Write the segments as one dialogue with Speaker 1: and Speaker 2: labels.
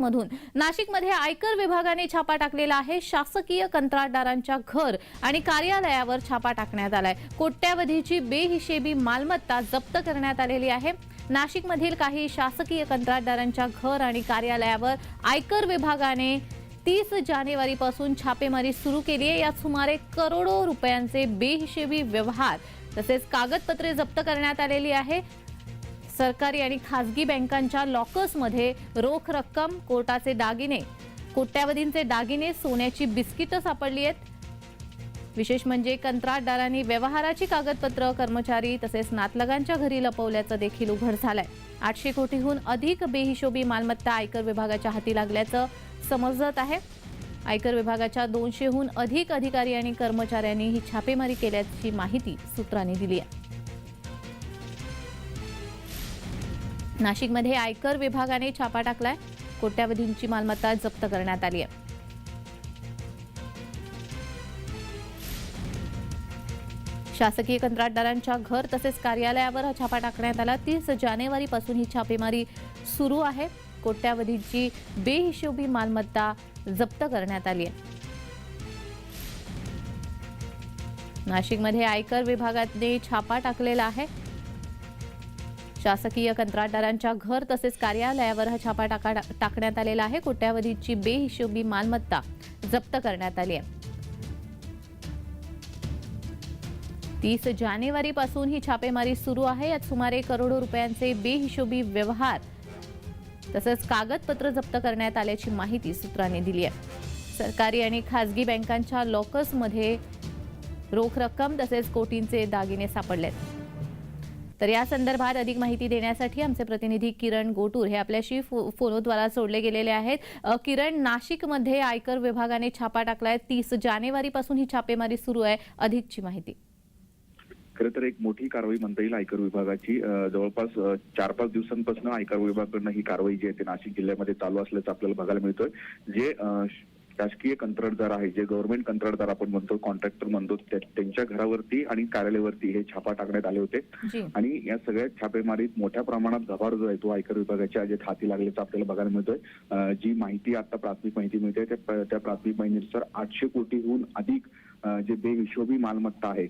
Speaker 1: मधून नाशिकमध्ये आयकर विभागाने छापा टाकलेला आहे. शासकीय कंत्राटदारांच्या घर आणि कार्यालयावर छापा टाकण्यात आलाय. कोट्यावधीची बेहिशेबी मालमत्ता जप्त करण्यात आलेली आहे. नाशिकमधील काही शासकीय कंत्राटदारांच्या घर आणि कार्यालयावर आयकर विभागाने तीस जानेवारीपासून छापेमारी सुरू केली आहे. यात सुमारे करोडो रुपयांचे बेहिशेबी व्यवहार तसेच कागदपत्रे जप्त करण्यात आलेली आहे. सरकारी आणि खासगी बँकांच्या लॉकर्समध्ये रोख रक्कम कोर्टाचे दागिने कोट्यावधींचे दागिने सोन्याची बिस्किटं सापडली आहेत. विशेष म्हणजे कंत्राटदारांनी व्यवहाराची कागदपत्र कर्मचारी तसेच नातलगांच्या घरी लपवल्याचं देखील उघड झालंय. आठशे कोटीहून अधिक बेहिशोबी मालमत्ता आयकर विभागाच्या हाती लागल्याचं समजत आहे. आयकर विभागाच्या दोनशेहून अधिक अधिकारी आणि कर्मचाऱ्यांनी ही छापेमारी केल्याची माहिती सूत्रांनी दिली आहे. नाशिकमध्ये आयकर विभागाने छापा टाकलाय. कोट्यावधींची मालमत्ता जप्त करण्यात आली आहे शासकीय कंत्राटदारांच्या घर तसेच कार्यालयावर हा छापा टाकण्यात आला. तीस जानेवारीपासून ही छापेमारी सुरू आहे. कोट्यावधीची बेहिशोबी मालमत्ता जप्त करण्यात आली आहे नाशिकमध्ये आयकर विभागाने छापा टाकलेला आहे. शासकीय कंत्राटदारांच्या घर तसेच कार्यालयावर हा छापा टाका टाकण्यात आलेला आहे. कोट्यावधीची बेहिशोबी मालमत्ता जप्त करण्यात आली आहे. तीस जानेवारीपासून ही छापेमारी सुरू आहे. यात सुमारे करोडो रुपयांचे बेहिशोबी व्यवहार तसंच कागदपत्र जप्त करण्यात आल्याची माहिती सूत्रांनी दिली आहे. सरकारी आणि खासगी बँकांच्या लॉकर्समध्ये रोख रक्कम तसेच कोटींचे दागिने सापडलेत. तर या संदर्भात अधिक माहिती देण्यासाठी आमचे प्रतिनिधी किरण गोटूर हे आपल्याशी फो- फोनद्वारा जोडले गेलेले आहेत. किरण नाशिकमध्ये आयकर विभागाने छापा टाकलाय. तीस जानेवारीपासून ही छापेमारी सुरू आहे. अधिकची माहिती.
Speaker 2: खरं तर एक मोठी कारवाई म्हणता येईल आयकर विभागाची. जवळपास चार पाच दिवसांपासून आयकर विभागाकडनं ही कारवाई जी आहे ते नाशिक जिल्ह्यामध्ये चालू असल्याचं आपल्याला बघायला मिळतोय. जे शासकीय कंत्राटदार आहे जे गव्हर्नमेंट कंत्राटदार आपण म्हणतो कॉन्ट्रॅक्टर म्हणतो त्या- त्यांच्या घरावरती आणि कार्यालयावरती हे छापा टाकण्यात आले होते. आणि या सगळ्या छापेमारीत मोठ्या प्रमाणात गभार जो आहे तो आयकर विभागाच्या जे हाती लागल्याचं आपल्याला बघायला मिळतोय. जी माहिती आता प्राथमिक माहिती मिळते त्या प्र- त्या प्राथमिक माहितीनुसार आठशे कोटीहून अधिक जे बेहिशोबी मालमत्ता आहे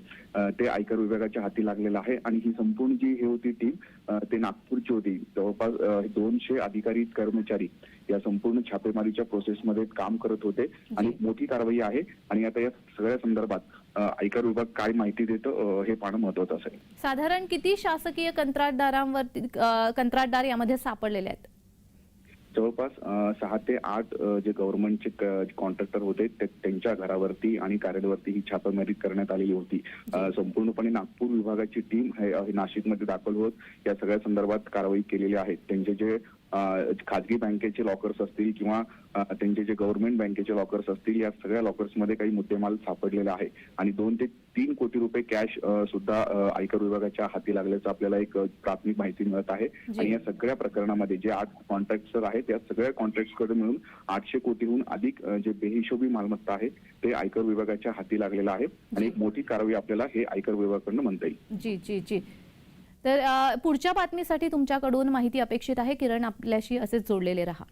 Speaker 2: ते आयकर विभागाच्या हाती लागलेलं आहे आणि ही संपूर्ण जी हे होती टीम ते नागपूरची होती. जवळपास दोनशे अधिकारी कर्मचारी या संपूर्ण छापेमारीच्या प्रोसेसमध्ये काम करत होते आणि मोठी कारवाई आहे आणि आता या सगळ्या संदर्भात आयकर विभाग काय माहिती देतो हे पाहणं महत्वाचं असेल.
Speaker 1: साधारण किती शासकीय कंत्राटदारांवरती अ, कंत्राटदार यामध्ये सापडलेले आहेत?
Speaker 2: जवळपास सहा ते आठ जे गव्हर्नमेंटचे कॉन्ट्रॅक्टर होते त्यांच्या घरावरती आणि कार्यालयावरती ही छापेमारी करण्यात आलेली होती. संपूर्णपणे नागपूर विभागाची टीम नाशिकमध्ये दाखल होत या सगळ्या संदर्भात कारवाई केलेली आहे. त्यांचे जे खाजगी बँकेचे लॉकर्स असतील किंवा त्यांचे जे गव्हर्नमेंट बँकेचे लॉकर्स असतील या सगळ्या लॉकर्समध्ये काही मुद्देमाल सापडलेला आहे. आणि दोन ते तीन कोटी रुपये कॅश सुद्धा आयकर विभागाच्या हाती लागल्याचं आपल्याला एक प्राथमिक माहिती मिळत आहे. आणि या सगळ्या प्रकरणामध्ये जे आठ कॉन्ट्रॅक्टर आहेत त्या सगळ्या कॉन्ट्रॅक्टकडे मिळून आठशे कोटीहून अधिक जे बेहिशोबी मालमत्ता आहे ते आयकर विभागाच्या हाती लागलेलं आहे. आणि एक मोठी कारवाई आपल्याला हे आयकर विभागाकडनं म्हणता येईल.
Speaker 1: जी जी जी. तर पुढच्या बातमीसाठी तुमच्याकडून माहिती अपेक्षित आहे. किरण आपल्याशी असेच जोडलेले राहा.